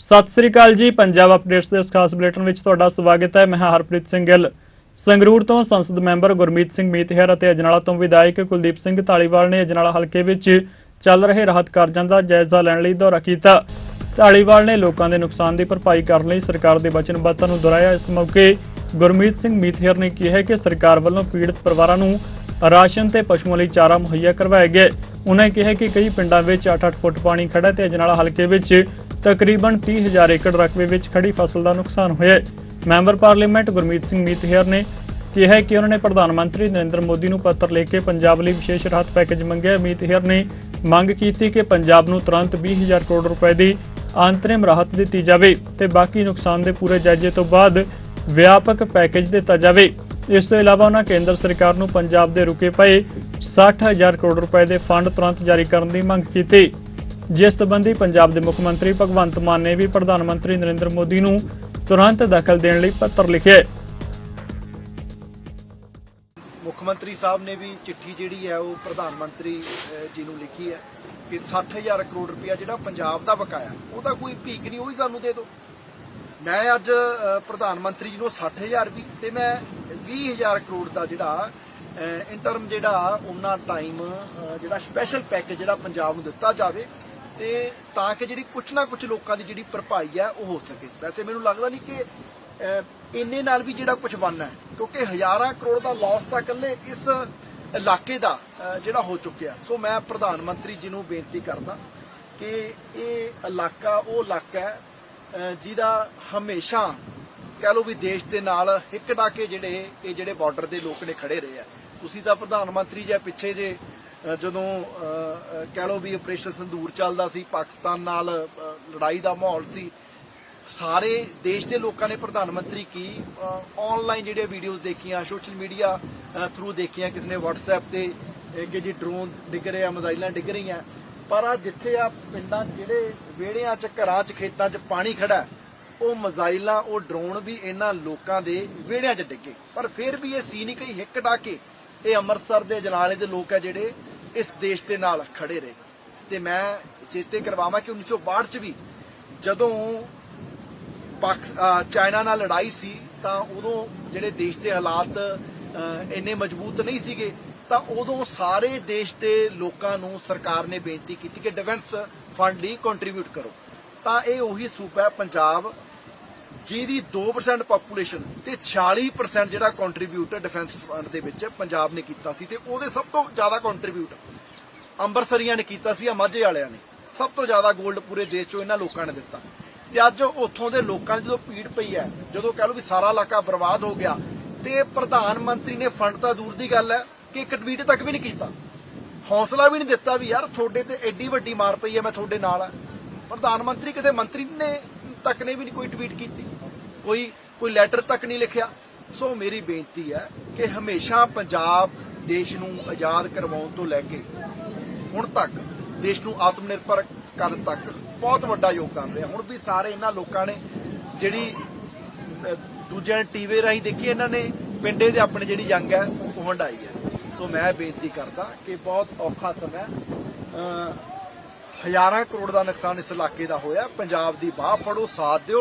ਸਤਿ ਸ੍ਰੀ ਅਕਾਲ ਜੀ, ਪੰਜਾਬ ਅਪਡੇਟਸ ਦੇ ਇਸ ਖਾਸ ਬੁਲੇਟਿਨ ਵਿੱਚ ਤੁਹਾਡਾ ਸਵਾਗਤ ਹੈ। ਮੈਂ ਹਰਪ੍ਰੀਤ ਸਿੰਘ ਗਿੱਲ। ਸੰਗਰੂਰ ਤੋਂ ਸੰਸਦ ਮੈਂਬਰ ਗੁਰਮੀਤ ਸਿੰਘ ਮੀਤਹਿਰ ਅਤੇ ਅਜਨਾਲਾ ਤੋਂ ਵਿਧਾਇਕ ਕੁਲਦੀਪ ਸਿੰਘ ਧਾਲੀਵਾਲ ਨੇ ਅਜਨਾਲਾ ਹਲਕੇ ਵਿੱਚ ਚੱਲ ਰਹੇ ਰਾਹਤ ਕਾਰਜਾਂ ਦਾ ਜਾਇਜ਼ਾ ਲੈਣ ਲਈ ਦੌਰਾ ਕੀਤਾ। ਧਾਲੀਵਾਲ ਨੇ ਲੋਕਾਂ ਦੇ ਨੁਕਸਾਨ ਦੀ ਭਰਪਾਈ ਕਰਨ ਲਈ ਸਰਕਾਰ ਦੇ ਵਚਨਬੱਧਤਾ ਨੂੰ ਦੁਹਰਾਇਆ। ਇਸ ਮੌਕੇ ਗੁਰਮੀਤ ਸਿੰਘ ਮੀਤਹਿਰ ਨੇ ਕਿਹਾ ਕਿ ਸਰਕਾਰ ਵੱਲੋਂ ਪੀੜਤ ਪਰਿਵਾਰਾਂ ਨੂੰ ਰਾਸ਼ਨ ਤੇ ਪਸ਼ੂਆਂ ਲਈ ਚਾਰਾ ਮੁਹੱਈਆ ਕਰਵਾਇਆ ਗਿਆ ਹੈ। ਕਿਹਾ ਕਿ ਕਈ ਪਿੰਡਾਂ ਵਿੱਚ 8-8 ਫੁੱਟ ਪਾਣੀ ਖੜਾ ਤੇ ਅਜਨਾਲਾ ਹਲਕੇ ਵਿੱਚ ਤਕਰੀਬਨ 30000 ਏਕੜ ਰਕਬੇ ਵਿੱਚ ਖੜੀ ਫਸਲ ਦਾ ਨੁਕਸਾਨ ਹੋਇਆ ਮੈਂਬਰ ਪਾਰਲੀਮੈਂਟ ਗੁਰਮੀਤ ਸਿੰਘ ਮੀਤਹਿਰ ਨੇ ਕਿਹਾ ਕਿ ਉਹਨਾਂ ਨੇ ਪ੍ਰਧਾਨ ਮੰਤਰੀ ਨਰਿੰਦਰ ਮੋਦੀ ਨੂੰ ਪੱਤਰ ਲਿਖ ਕੇ ਪੰਜਾਬ ਲਈ ਵਿਸ਼ੇਸ਼ ਰਾਹਤ ਪੈਕੇਜ ਮੰਗਿਆ ਹੈ। ਮੀਤਹਿਰ ਨੇ ਮੰਗ ਕੀਤੀ ਕਿ ਪੰਜਾਬ ਨੂੰ ਤੁਰੰਤ 20000 ਕਰੋੜ ਰੁਪਏ ਦੀ ਅੰਤਰਿਮ ਰਾਹਤ ਦਿੱਤੀ ਜਾਵੇ ਤੇ ਬਾਕੀ ਨੁਕਸਾਨ ਦੇ ਪੂਰੇ ਜਾਇਜ਼ੇ ਤੋਂ ਬਾਅਦ ਵਿਆਪਕ ਪੈਕੇਜ ਦਿੱਤਾ ਜਾਵੇ। ਇਸ ਤੋਂ ਇਲਾਵਾ ਉਹਨਾਂ ਕੇਂਦਰ ਸਰਕਾਰ ਨੂੰ ਪੰਜਾਬ ਦੇ ਰੁਕੇ ਪਏ 60000 ਕਰੋੜ ਰੁਪਏ ਦੇ ਫੰਡ ਤੁਰੰਤ ਜਾਰੀ ਕਰਨ ਦੀ ਮੰਗ ਕੀਤੀ। ਜਿਸ ਸੰਬੰਧੀ ਪੰਜਾਬ ਦੇ ਮੁੱਖ ਮੰਤਰੀ ਭਗਵੰਤ ਮਾਨ ਨੇ ਵੀ ਪ੍ਰਧਾਨ ਮੰਤਰੀ ਨਰਿੰਦਰ ਮੋਦੀ ਨੂੰ ਤੁਰੰਤ ਦਖਲ ਦੇਣ ਲਈ ਪੱਤਰ ਲਿਖਿਆ ਮੁੱਖ ਮੰਤਰੀ ਸਾਹਿਬ ਨੇ ਵੀ ਚਿੱਠੀ ਜਿਹੜੀ ਹੈ ਉਹ ਪ੍ਰਧਾਨ ਮੰਤਰੀ ਜੀ ਨੂੰ ਲਿਖੀ ਹੈ ਕਿ 60000 ਕਰੋੜ ਰੁਪਇਆ ਜਿਹੜਾ ਪੰਜਾਬ ਦਾ ਬਕਾਇਆ, ਉਹਦਾ ਕੋਈ ਭੀਖ ਨਹੀਂ, ਉਹੀ ਸਾਨੂੰ ਦੇ ਦਿਓ। ਮੈਂ ਅੱਜ ਪ੍ਰਧਾਨ ਮੰਤਰੀ ਜੀ ਨੂੰ 60000 ਵੀ ਤੇ ਮੈਂ 20000 ਕਰੋੜ ਦਾ ਜਿਹੜਾ ਇੰਟਰਮ ਜਿਹੜਾ ਉਹਨਾਂ ਟਾਈਮ ਜਿਹੜਾ ਸਪੈਸ਼ਲ ਪੈਕੇਜ ਜਿਹੜਾ ਪੰਜਾਬ ਨੂੰ ਦਿੱਤਾ ਜਾਵੇ ਤੇ ਤਾਂ ਕਿ ਜਿਹੜੀ ਕੁਛ ਨਾ ਕੁਛ ਲੋਕਾਂ ਦੀ ਜਿਹੜੀ ਭਰਪਾਈ ਹੈ ਉਹ ਹੋ ਸਕੇ। ਵੈਸੇ ਮੈਨੂੰ ਲੱਗਦਾ ਨਹੀਂ ਕਿ ਅਹ, ਇੰਨੇ ਨਾਲ ਵੀ ਜਿਹੜਾ ਕੁਝ ਬਣਨਾ ਕਿਉਂਕਿ ਹਜ਼ਾਰਾਂ ਕਰੋੜ ਦਾ ਲਾਸ ਤਾਂ ਇਕੱਲੇ ਇਸ ਇਲਾਕੇ ਦਾ ਜਿਹੜਾ ਹੋ ਚੁੱਕਿਆ। ਸੋ ਮੈਂ ਪ੍ਰਧਾਨ ਮੰਤਰੀ ਜੀ ਨੂੰ ਬੇਨਤੀ ਕਰਦਾ ਕਿ ਇਹ ਇਲਾਕਾ ਉਹ ਇਲਾਕਾ ਹੈ ਜਿਹਦਾ ਹਮੇਸ਼ਾ ਕਹਿ ਲਓ ਵੀ ਦੇਸ਼ ਦੇ ਨਾਲ ਹਿੱਕ ਡਾਕੇ ਜਿਹੜੇ ਇਹ ਜਿਹੜੇ ਬਾਰਡਰ ਦੇ ਲੋਕ ਨੇ ਖੜੇ ਰਹੇ ਆ। ਤੁਸੀਂ ਤਾਂ ਪ੍ਰਧਾਨ ਮੰਤਰੀ ਜੀ ਪਿੱਛੇ ਜੇ ਜਦੋਂ ਕਹਿ ਲਓ ਵੀ ਆਪਰੇਸ਼ਨ ਸੰਦੂਰ ਚੱਲਦਾ ਸੀ, ਪਾਕਿਸਤਾਨ ਨਾਲ ਲੜਾਈ ਦਾ ਮਾਹੌਲ ਸੀ, ਸਾਰੇ ਦੇਸ਼ ਦੇ ਲੋਕਾਂ ਨੇ ਪ੍ਰਧਾਨ ਮੰਤਰੀ ਕੀ ਆਨਲਾਈਨ ਜਿਹੜੇ ਵੀਡੀਓਜ਼ ਦੇਖੀਆਂ ਸੋਸ਼ਲ ਮੀਡੀਆ ਥਰੂ ਦੇਖੀਆਂ, ਕਿਸੇ ਨੇ WhatsApp ਤੇ ਕਿ ਜੀ ਡਰੋਨ ਡਿੱਗ ਰਹੇ ਆ ਮਿਜ਼ਾਈਲਾਂ ਡਿੱਗ ਰਹੀਆਂ ਪਰ ਆ ਜਿੱਥੇ ਆ ਪਿੰਡਾਂ ਜਿਹੜੇ ਵਿਹੜਿਆਂ 'ਚ, ਘਰਾਂ 'ਚ, ਖੇਤਾਂ 'ਚ ਪਾਣੀ ਖੜਾ ਉਹ ਮਿਜ਼ਾਈਲਾਂ ਉਹ ਡਰੋਨ ਵੀ ਇਹਨਾਂ ਲੋਕਾਂ ਦੇ ਵਿਹੜਿਆਂ 'ਚ ਡਿੱਗੇ। ਪਰ ਫਿਰ ਵੀ ਇਹ ਸੀ ਨਹੀਂ ਕਈ ਹਿੱਕ ਡਾਕੇ। ਇਹ ਅੰਮ੍ਰਿਤਸਰ ਦੇ ਜਨਾਲੇ ਦੇ ਲੋਕ ਆ ਜਿਹੜੇ ਇਸ ਦੇਸ਼ ਦੇ ਨਾਲ ਖੜੇ ਰਹੇ। ਤੇ ਮੈਂ ਚੇਤੇ ਕਰਵਾਵਾਂ ਕਿ 1962 ਚ ਵੀ ਜਦੋਂ ਚਾਈਨਾ ਨਾਲ ਲੜਾਈ ਸੀ, ਤਾਂ ਉਦੋਂ ਜਿਹੜੇ ਦੇਸ਼ ਦੇ ਹਾਲਾਤ ਇੰਨੇ ਮਜ਼ਬੂਤ ਨਹੀਂ ਸੀਗੇ ਤਾਂ ਉਦੋਂ ਸਾਰੇ ਦੇਸ਼ ਦੇ ਲੋਕਾਂ ਨੂੰ ਸਰਕਾਰ ਨੇ ਬੇਨਤੀ ਕੀਤੀ ਕਿ ਡਿਫੈਂਸ ਫੰਡ ਲਈ ਕੰਟਰੀਬਿਊਟ ਕਰੋ। ਤਾਂ ਇਹ ਉਹੀ ਸੂਬਾ ਹੈ ਪੰਜਾਬ, ਜਿਹਦੀ 2% ਪਾਪੂਲੇਸ਼ਨ ਤੇ 40% ਜਿਹੜਾ ਕੰਟਰੀਬਿਊਟ ਡਿਫੈਂਸ ਫੰਡ ਦੇ ਵਿੱਚ ਪੰਜਾਬ ਨੇ ਕੀਤਾ ਸੀ ਤੇ ਉਹਦੇ ਸਭ ਤੋਂ ਜ਼ਿਆਦਾ ਕੰਟਰੀਬਿਊਟ ਅੰਬਰਸਰੀਆਂ ਨੇ ਕੀਤਾ ਸੀ ਆ ਮਾਝੇ ਵਾਲਿਆਂ ਨੇ। ਸਭ ਤੋਂ ਜ਼ਿਆਦਾ 골ਡ ਪੂਰੇ ਦੇਸ਼ ਚੋਂ ਇਹਨਾਂ ਲੋਕਾਂ ਨੇ ਦਿੱਤਾ। ਤੇ ਅੱਜ ਉੱਥੋਂ ਦੇ ਲੋਕਾਂ ਦੀ ਜਦੋਂ ਪੀੜ ਪਈ ਹੈ, ਜਦੋਂ ਕਹ ਲਓ ਵੀ ਸਾਰਾ ਇਲਾਕਾ ਬਰਬਾਦ ਹੋ ਗਿਆ, ਤੇ ਪ੍ਰਧਾਨ ਮੰਤਰੀ ਨੇ ਫੰਡ ਤਾਂ ਦੂਰ ਦੀ ਗੱਲ ਹੈ ਕਿ ਇੱਕ ਟਵੀਟ ਤੱਕ ਵੀ ਨਹੀਂ ਕੀਤਾ। ਹੌਸਲਾ ਵੀ ਨਹੀਂ ਦਿੱਤਾ ਵੀ ਯਾਰ ਤੁਹਾਡੇ ਤੇ ਐਡੀ ਵੱਡੀ ਮਾਰ ਪਈ ਹੈ ਮੈਂ ਤੁਹਾਡੇ ਨਾਲ ਆ ਪ੍ਰਧਾਨ ਮੰਤਰੀ ਕਿਤੇ ਮੰਤਰੀ ਨੇ ਤੱਕ ਨੇ ਵੀ ਨਹੀਂ ਕੋਈ ਟਵੀਟ ਕੀਤੀ। ਕੋਈ ਕੋਈ ਲੈਟਰ ਤੱਕ ਨਹੀਂ ਲਿਖਿਆ। ਸੋ ਮੇਰੀ ਬੇਨਤੀ ਹੈ ਕਿ ਹਮੇਸ਼ਾ ਪੰਜਾਬ ਦੇਸ਼ ਨੂੰ ਆਜ਼ਾਦ ਕਰਵਾਉਣ ਤੋਂ ਲੈ ਕੇ ਹੁਣ ਤੱਕ ਦੇਸ਼ ਨੂੰ ਆਤਮ ਨਿਰਭਰ ਕਰਨ ਤੱਕ ਬਹੁਤ ਵੱਡਾ ਯੋਗਦਾਨ ਰਿਹਾ। ਹੁਣ ਵੀ ਸਾਰੇ ਇਹਨਾਂ ਲੋਕਾਂ ਨੇ ਜਿਹੜੀ ਅਹ, ਦੂਜਿਆਂ ਨੇ ਟੀਵੀ ਰਾਹੀਂ ਦੇਖੀ ਇਹਨਾਂ ਨੇ ਪਿੰਡੇ ਦੇ ਆਪਣੇ ਜਿਹੜੀ ਜੰਗ ਹੈ ਉਹ ਵੰਡਾਈ ਹੈ। ਸੋ ਮੈਂ ਬੇਨਤੀ ਕਰਦਾ ਕਿ ਬਹੁਤ ਔਖਾ ਸਮਾਂ ਹਜ਼ਾਰਾਂ ਕਰੋੜ ਦਾ ਨੁਕਸਾਨ ਇਸ ਇਲਾਕੇ ਦਾ ਹੋਇਆ। ਪੰਜਾਬ ਦੀ ਬਾਹ ਫੜੋ, ਸਾਥ ਦਿਓ।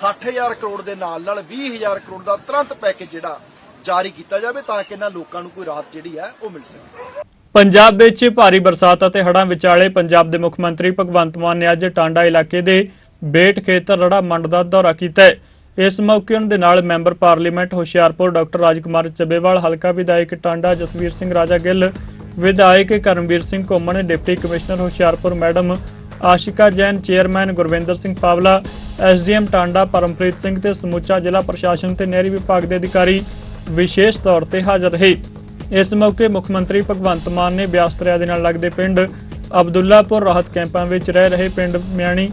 60000 ਕਰੋੜ ਦੇ ਨਾਲ ਨਾਲ 20000 ਕਰੋੜ ਦਾ ਤੁਰੰਤ ਪੈਕੇਜ ਜਿਹੜਾ ਜਾਰੀ ਕੀਤਾ ਜਾਵੇ ਤਾਂ ਕਿ ਇਹਨਾਂ ਲੋਕਾਂ ਨੂੰ ਕੋਈ ਰਾਹਤ ਜਿਹੜੀ ਹੈ ਉਹ ਮਿਲ ਸਕੇ। ਪੰਜਾਬ ਵਿੱਚ ਭਾਰੀ ਬਰਸਾਤ ਅਤੇ ਹੜ੍ਹਾਂ ਵਿਚਾਲੇ ਪੰਜਾਬ ਦੇ ਮੁੱਖ ਮੰਤਰੀ ਭਗਵੰਤ ਮਾਨ ਨੇ ਅੱਜ ਟਾਂਡਾ ਇਲਾਕੇ ਦੇ ਬੇਟ ਖੇਤਰ ਰੜਾ ਮੰਡ ਦਾ ਦੌਰਾ ਕੀਤਾ ਹੈ। ਇਸ ਮੌਕੇ ਉਹਨਾਂ ਦੇ ਨਾਲ member parliament Hoshiarpur doctor Rajkumar Chabbewal, ਹਲਕਾ ਵਿਧਾਇਕ ਟਾਂਡਾ ਜਸਵੀਰ ਸਿੰਘ ਰਾਜਾ ਗਿੱਲ, ਵਿਧਾਇਕ Karamvir Singh Ghuman, deputy commissioner Hoshiarpur madam Ashika Jain, chairman Gurvinder Singh Pawla, SDM Tanda Parampreet Singh ਤੇ ਸਮੁੱਚਾ ਜ਼ਿਲ੍ਹਾ ਪ੍ਰਸ਼ਾਸਨ ਤੇ ਨਹਿਰੀ ਵਿਭਾਗ ਦੇ ਅਧਿਕਾਰੀ ਵਿਸ਼ੇਸ਼ ਤੌਰ ਤੇ ਹਾਜ਼ਰ ਰਹੇ। ਇਸ ਮੌਕੇ ਮੁੱਖ ਮੰਤਰੀ ਭਗਵੰਤ ਮਾਨ ਨੇ ਬਿਆਸ ਦਰਿਆ ਦੇ ਨਾਲ ਲੱਗਦੇ ਪਿੰਡ ਅਬਦੁੱਲਾਪੁਰ ਰਾਹਤ ਕੈਂਪਾਂ ਵਿੱਚ ਰਹਿ ਰਹੇ ਪਿੰਡ ਮਿਆਣੀ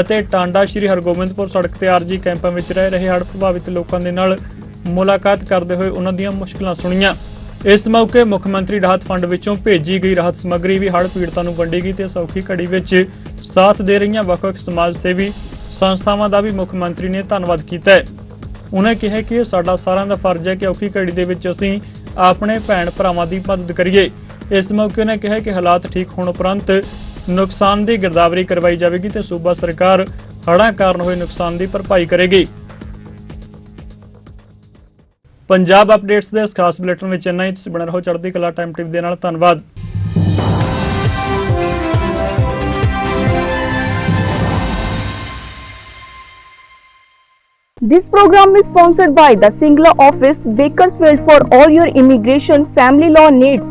ਅਤੇ ਟਾਂਡਾ ਸ਼੍ਰੀ ਹਰਗੋਬਿੰਦਪੁਰ ਸੜਕ ਤੇ ਆਰਜੀ ਕੈਂਪਾਂ ਵਿੱਚ ਰਹਿ ਰਹੇ ਹੜ੍ਹ ਪ੍ਰਭਾਵਿਤ ਲੋਕਾਂ ਦੇ ਨਾਲ ਮੁਲਾਕਾਤ ਕਰਦੇ ਹੋਏ ਉਹਨਾਂ ਦੀਆਂ ਮੁਸ਼ਕਲਾਂ ਸੁਣੀਆਂ। ਇਸ ਮੌਕੇ ਮੁੱਖ ਮੰਤਰੀ ਰਾਹਤ ਫੰਡ ਵਿੱਚੋਂ ਭੇਜੀ ਗਈ ਰਾਹਤ ਸਮੱਗਰੀ ਵੀ ਹੜ੍ਹ ਪੀੜਤਾਂ ਨੂੰ ਵੰਡੀ ਗਈ ਤੇ ਸੌਖੀ ਘੜੀ ਵਿੱਚ ਸਾਥ ਦੇ ਰਹੀਆਂ ਵੱਖ-ਵੱਖ ਸਮਾਜ ਸੇਵੀ ਸੰਸਥਾਵਾਂ ਦਾ ਵੀ ਮੁੱਖ ਮੰਤਰੀ ਨੇ ਧੰਨਵਾਦ ਕੀਤਾ ਹੈ। ਉਹਨਾਂ ਕਿਹਾ ਕਿ ਇਹ ਸਾਡਾ ਸਾਰਿਆਂ ਦਾ ਫਰਜ਼ ਹੈ ਕਿ ਔਖੀ ਘੜੀ ਦੇ ਵਿੱਚ ਅਸੀਂ ਆਪਣੇ ਭੈਣ ਭਰਾਵਾਂ ਦੀ ਮਦਦ ਕਰੀਏ। ਇਸ ਮੌਕੇ ਉਹਨਾਂ ਕਿਹਾ ਕਿ ਹਾਲਾਤ ਠੀਕ ਹੋਣ ਉਪਰੰਤ ਨੁਕਸਾਨ ਦੀ ਗਿਰਦਾਵਰੀ ਕਰਵਾਈ ਜਾਵੇਗੀ ਤੇ ਸੂਬਾ ਸਰਕਾਰ ਹੜ੍ਹਾਂ ਕਾਰਨ ਹੋਏ ਨੁਕਸਾਨ ਦੀ ਭਰਪਾਈ ਕਰੇਗੀ। ਪੰਜਾਬ ਅਪਡੇਟਸ ਦੇ ਇਸ ਖਾਸ ਬੁਲੇਟਿਨ ਵਿੱਚ ਇੰਨਾ ਹੀ। ਤੁਸੀਂ ਬਣੇ ਰਹੋ ਚੜ੍ਹਦੀ ਕਲਾ ਟਾਈਮ ਟੀਵੀ ਦੇ ਨਾਲ। ਧੰਨਵਾਦ। This program is sponsored by the Singla office, Bakersfield for all your immigration family law needs.